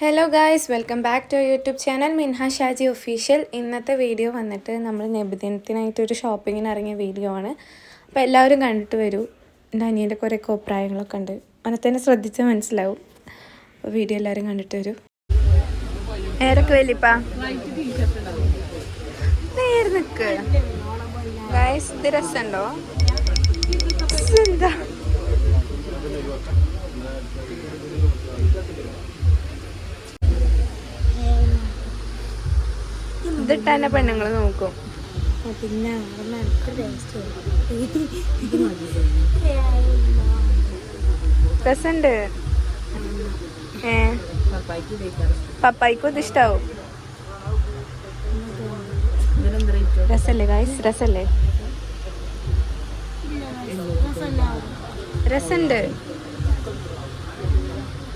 Hello guys welcome back to YouTube channel Minha Shaji official ഇന്നത്തെ video വന്നിട്ട് നമ്മൾ നബിദിനത്തിനായിട്ടൊരു ഷോപ്പിങ്ങിന് ഇറങ്ങിയ വീഡിയോ ആണ്. അപ്പോൾ എല്ലാവരും കണ്ടിട്ട് വരൂ. എന്റെ അനിയന്റെ കുറേ അഭിപ്രായങ്ങളൊക്കെ ഉണ്ട്. അവനെ തന്നെ ശ്രദ്ധിച്ചാൽ മനസ്സിലാവും. അപ്പോൾ വീഡിയോ എല്ലാവരും കണ്ടിട്ട് വരൂ. ഏതൊക്കെ വലിയപ്പാ? നേരെ നിൽക്ക് ഗായ്സ് ഇത് രസമുണ്ടോ? എന്താ ഇതിട്ട് തന്നെ പെണ്ണുങ്ങൾ നോക്കും പിന്നെ രസമുണ്ട് ഏ? പപ്പായിക്കും ഇത് ഇഷ്ടാവും. രസല്ലേ ഗായ്സ് രസല്ലേ? രസണ്ട്.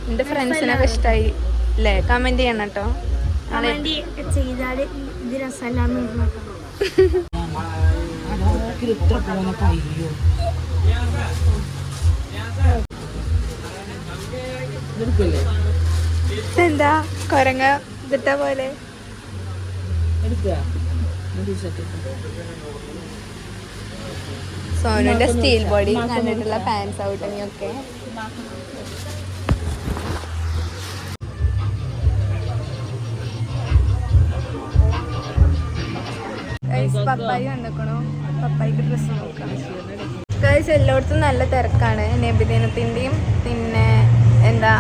എന്റെ ഫ്രണ്ട്സിനൊക്കെ ഇഷ്ടായി. അല്ലേ കമന്റ് ചെയ്യണം കേട്ടോ കമന്റ് ഇത് രസമല്ലാന്ന് ഇത്ര എന്താ കൊരങ്ങ ഇതിട്ട പോലെ. സോനുന്റെ സ്റ്റീൽ ബോഡി കണ്ടിട്ടുള്ള പാൻസ് ഔട്ടിങ്ങൊക്കെ പപ്പായി കണ്ടിക്കണു പപ്പായിക്ക് ഡ്രസ്സ് നോക്കാം. ഗൈസ് എല്ലായിടത്തും നല്ല തിരക്കാണ്. നബിദിനത്തിന്റെയും പിന്നെ എന്താ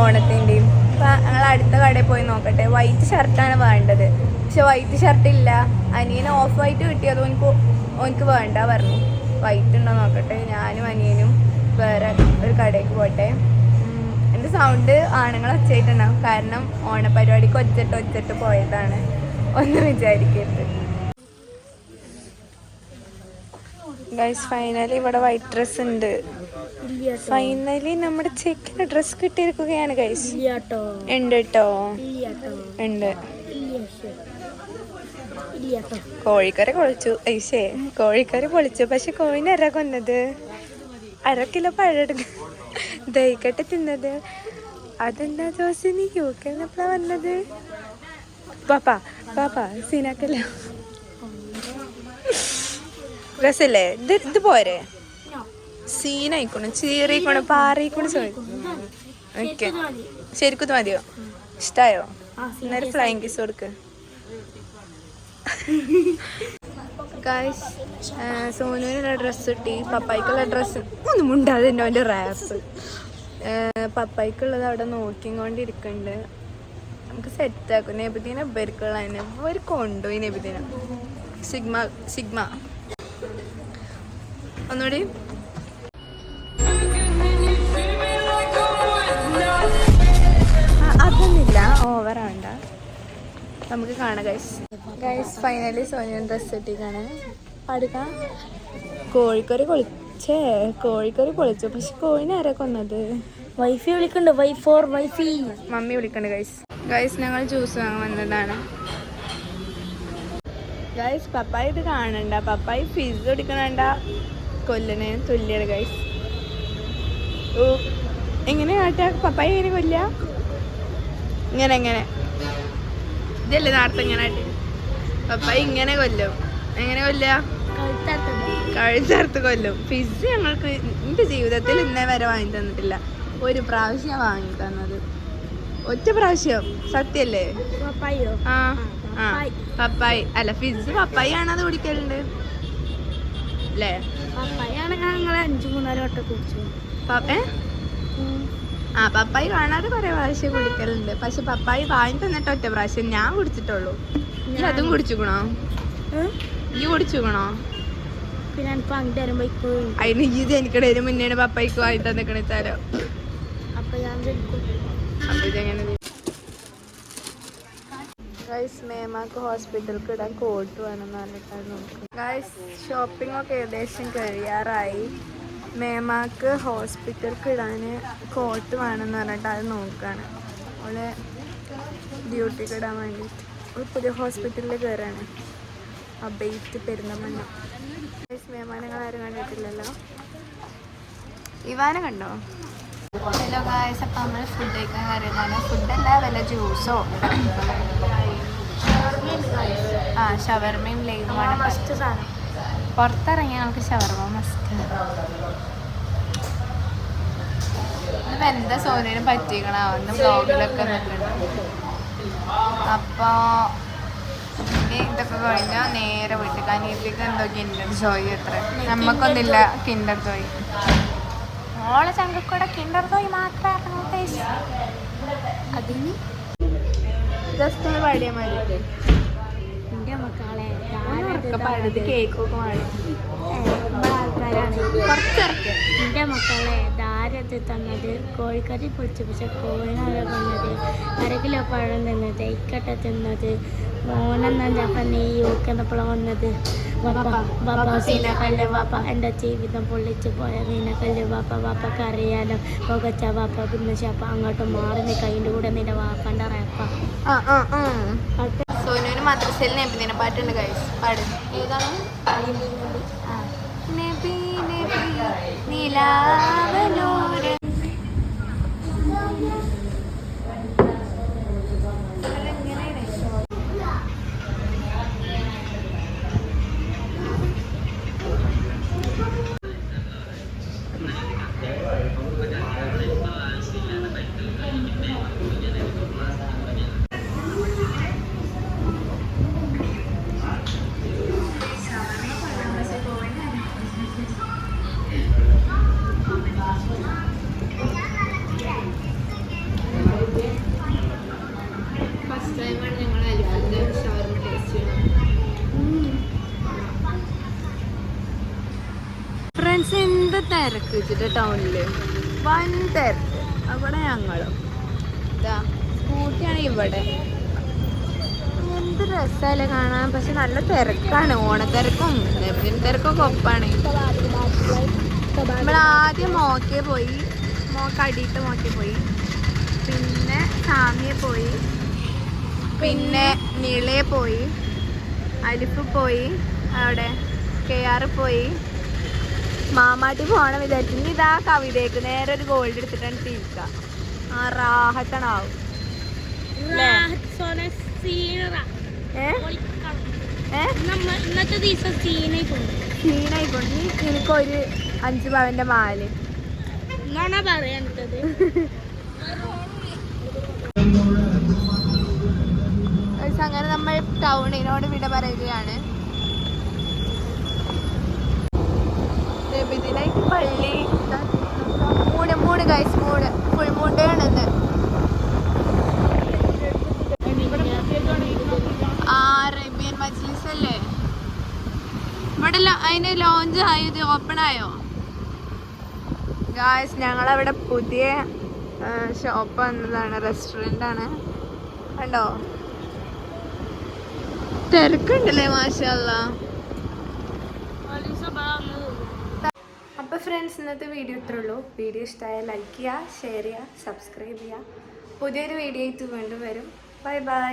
ഓണത്തിന്റെയും അപ്പം ഞങ്ങൾ അടുത്ത കടയിൽ പോയി നോക്കട്ടെ. വൈറ്റ് ഷർട്ടാണ് വേണ്ടത്. പക്ഷെ വൈറ്റ് ഷർട്ട് ഇല്ല. അനിയന് ഓഫ് വൈറ്റ് കിട്ടിയത് ഓനിക്ക് ഓനിക്ക് വേണ്ട പറഞ്ഞു. വൈറ്റ് ഉണ്ടോ നോക്കട്ടെ. ഞാനും അനിയനും വേറെ ഒരു കടയ്ക്ക് പോട്ടെ. എന്റെ സൗണ്ട് ആണുങ്ങൾ ഒച്ചയായിട്ടുണ്ടാവും കാരണം ഓണപരിപാടിക്ക് ഒച്ചിട്ട് ഒച്ചിട്ട് പോയതാണ്. ഒന്ന് വിചാരിക്കരുത്. ഗൈസ് ഫൈനലി ഇവിടെ വൈറ്റ് ഡ്രസ് ഉണ്ട്. ഫൈനലി നമ്മുടെ ചെക്കിന് ഡ്രസ് കിട്ടിയിരിക്കുകയാണ് ഗൈസ് ഉണ്ട് കേട്ടോ ഉണ്ട്. കോഴിക്കറി പൊളിച്ചു. ഐശേ കോഴിക്കറി പൊളിച്ചു. പക്ഷെ കോഴിനെ അര കൊന്നത്. അര കിലോ പഴം ദഹിക്കട്ടെ തിന്നത്. അതെന്താ ജോസിന് യു കെ എന്നപ്പോഴാണ് വന്നത്? പാപ്പാ പാപ്പാ സീനാക്കല്ല. രസല്ലേ? ഇത് ഇത് പോരെ? സീനായിക്കോണം ചീറിക്കോണം പാറിക്കോണം സോറി ഓക്കെ ശരിക്കും മതിയോ? ഇഷ്ടായോ? എന്നൊരു ഫ്ലൈങ് കിസ് കൊടുക്ക്. സോനുവിനുള്ള ഡ്രസ്സ് കിട്ടി. പപ്പായ്ക്കുള്ള ഡ്രസ്സ് ഒന്നും മുണ്ടാതെ എന്റെ റാപ്പ് പപ്പായ്ക്കുള്ളത് അവിടെ നോക്കിക്കൊണ്ടിരിക്കുന്നുണ്ട് നമുക്ക് സെറ്റാക്കും നെബുദീന ഇവർക്കുള്ള തന്നെ ഇവർ കൊണ്ടുപോയി നെബുദീന. Sigma sigma. ഒന്നുകൂടി. അതൊന്നുമില്ല. ഓവറാണ്ട നമുക്ക് കാണാം ഗൈസ് ഗൈസ് ഫൈനലി സോനിയൻ ഡ്രസ് കിട്ടിക്കാണ് അടുക്ക കോഴിക്കറി പൊളിച്ചേ കോഴിക്കറി പൊളിച്ചു. പക്ഷെ കോഴിനെ ആരാ കൊന്നത്? വൈഫി വിളിക്കണ്ട്. വൈഫ് ഫോർ വൈഫി മമ്മി വിളിക്കണ്ട് ഗൈസ് ഗൈസ് ഞങ്ങൾ ജ്യൂസ് വാങ്ങാൻ വന്നതാണ്. ഗൈസ് പപ്പായ ഇത് കാണണ്ട. പപ്പായി ഫിസ് കുടിക്കണണ്ട കൊല്ലന് തുല്യാണ് ഗൈസ് ഓ എങ്ങനെ കാട്ടാ പപ്പായ എങ്ങനെ കൊല്ല? ഇങ്ങനെ എങ്ങനെ ഇതല്ലേ നേരത്തെ ഇങ്ങനെ ആട്ടി പപ്പായ ഇങ്ങനെ കൊല്ലും. എങ്ങനെ കൊല്ല? കഴുത്തറുത്ത് കൊല്ലും. പിസ്സ ഞങ്ങൾക്ക് എന്റെ ജീവിതത്തിൽ ഇന്നേ വരെ വാങ്ങി തന്നിട്ടില്ല. ഒരു പ്രാവശ്യം വാങ്ങി തന്നത്. ഒറ്റ പ്രാവശ്യം? സത്യല്ലേ പപ്പായോ? ആ ആ പപ്പായി. അല്ല ഫിസ് പപ്പായി ആണത് കുടിക്കലുണ്ട്? അല്ലേ? പപ്പായാണ് ഞങ്ങൾ അഞ്ചു മൂന്നാൽ വട്ടം കുടിച്ചു. പ- ഏ ആ പപ്പായി കാണാതെ കുറെ പ്രാവശ്യം കുടിക്കലുണ്ട്. പക്ഷെ പപ്പായി വാങ്ങി തന്നിട്ട് ഒറ്റ പ്രാവശ്യം ഞാൻ കുടിച്ചിട്ടുള്ളൂ. നീ അതും കുടിച്ചുക്കണോ? ഈ കുടിച്ചുക്കണോ? പിന്നെ എനിക്ക് അങ്ങോട്ട് വരുമ്പോ ഇപ്പൊ അതിന് ഈ എനിക്ക് മുന്നേ പപ്പായിക്ക് വാങ്ങി തന്നിക്കണേ വെച്ചാലോ അപ്പൊ ഞാൻ അപ്പൊ ഇതെങ്ങനെ ഗൈസ് മേമാക്ക് ഹോസ്പിറ്റലിൽ ഇടാൻ കോട്ട് വേണം പറഞ്ഞിട്ടാണ് നോക്കുന്നത്. ഗൈസ് ഷോപ്പിംഗ് ഒക്കെ ഏകദേശം കഴിയാറായി. മേമാക്ക് ഹോസ്പിറ്റലിൽ ഇടാൻ കോട്ട് വേണം പറഞ്ഞിട്ട് അത് നോക്കുകയാണ് അവളെ ഡ്യൂട്ടിക്ക് ഇടാൻ വേണ്ടി അവൾ പുതിയ ഹോസ്പിറ്റലിൽ കയറാണ് അബൈറ്റ് പെരുന്തമണ്ണ. ഗൈസ് മേമാനങ്ങൾ ആരും കണ്ടിട്ടില്ലല്ലോ? ഇവാനെ കണ്ടോ? ഹലോ ഗായ്സ് അപ്പം നമ്മൾ ഫുഡ് കഴിക്കാൻ കയറിയതാണ്. ഫുഡല്ല വല്ല ജ്യൂസോ ആ ഷവർമയും ലൈവുമാണ് ഫസ്റ്റ് സാധനം. പുറത്തിറങ്ങിയാൽ നമുക്ക് ഷവർമ മസ്റ്റ് ഇന്നിപ്പോൾ എന്താ സോനിനും പറ്റിക്കണാവുന്ന ബ്ലോഗിലൊക്കെ അപ്പോൾ ഇനി ഇതൊക്കെ കഴിഞ്ഞാൽ നേരെ വീട്ടിൽ അനിയത്തിക്ക് എന്തോ കിൻഡർ ജോയി അത്ര. നമുക്കൊന്നില്ല കിൻഡർ ജോയി. മോളെ ചങ്കക്കൂടെ കിൻഡർ ജോയി മാത്രമേ അതിന് ജസ്റ്റ് ഒന്ന് പാടിയാൽ മതി. മക്കളെ പഴുത് കേക്കൊക്കെ പാടി ആൾക്കാരാണ്. കുറച്ചിറക്കി എന്റെ മക്കളെ ധാരത്ത് തന്നത്? കോഴിക്കറി പൊളിച്ച് പക്ഷെ കോഴിനര തന്നത്? അര കിലോ പഴം തിന്നത് ഇക്കട്ട തിന്നത് മോനെന്നപ്പം നീ വെക്കുന്നപ്പോഴാണ് വന്നത്? വാപ്പ വാപ്പ എന്റെ ജീവിതം പൊള്ളിച്ചു പോയ മീനക്കല്ല് വാപ്പ വാപ്പക്ക് അറിയാലോ. പുകച്ച വാപ്പ പിന്നെ ചപ്പ അങ്ങോട്ട് മാറി നിൽക്കാം അതിന്റെ കൂടെ നിന്റെ വാപ്പന്റെ റേപ്പ. സോനുവിന് മദ്രസയിൽ നബിദിന പാട്ടുണ്ട് കഴിച്ചു പാടുന്നു ഏതാണ്? ആ. വെച്ചിട്ട് ടൗണിൽ. വൻ തിരക്ക്. അവിടെ ഞങ്ങളും. ഇതാ സ്കൂട്ടിയാണ് ഇവിടെ. എന്ത് രസമല്ലേ കാണാൻ. പക്ഷെ നല്ല തിരക്കാണ്. ഓണത്തിരക്കും തിരക്കൊക്കെ ഒപ്പാണ്. നമ്മൾ ആദ്യം മോക്കെ പോയി. മോക്ക് അടിയിട്ട് മോക്കെ പോയി. പിന്നെ സാമിയെ പോയി. പിന്നെ നിളയെ പോയി. അലിപ്പ് പോയി. അവിടെ കെ ആർ പോയി. മാമാട്ടി പോകണം വിചാരിച്ചു ഇനി ഇതാ കവിതയ്ക്ക് നേരെ ഒരു ഗോൾഡ് എടുത്തിട്ടാണ് തിരിക്കുക ആ റാഹത്തണാവും ഇന്നത്തെ ദിവസം സീനായിക്കൊണ്ട് ക്ഷീണായിക്കൊണ്ട് നീ എനിക്കൊരു അഞ്ച് പവന്റെ മാൽ. എന്നാണ് അങ്ങനെ നമ്മൾ ടൗണിനോട് വിട പറയുകയാണ്. നബിദിനായിട്ട് പള്ളി. മൂട് മൂട് ഗൈസ് മൂട് ഫുൾ മൂടാണെന്ന് ആ അറേബ്യൻ മജ്ലിസ് അല്ലേ? ഇവിടെ അതിന് ലോഞ്ച് ആയത് ഓപ്പൺ ആയോ? ഗായ്സ് ഞങ്ങളവിടെ പുതിയ ഷോപ്പ് വന്നതാണ്. റെസ്റ്റോറന്റ് ആണ്. കണ്ടോ? തിരക്കുണ്ടല്ലേ മാഷല്ല അപ്പോൾ ഫ്രണ്ട്സ് ഇന്നത്തെ വീഡിയോ ഇത്രേ ഉള്ളൂ. വീഡിയോ ഇഷ്ടമായ ലൈക്ക് ചെയ്യുക ഷെയർ ചെയ്യുക സബ്സ്ക്രൈബ് ചെയ്യുക. പുതിയൊരു വീഡിയോ ആയിട്ട് വീണ്ടും വരും. Bye bye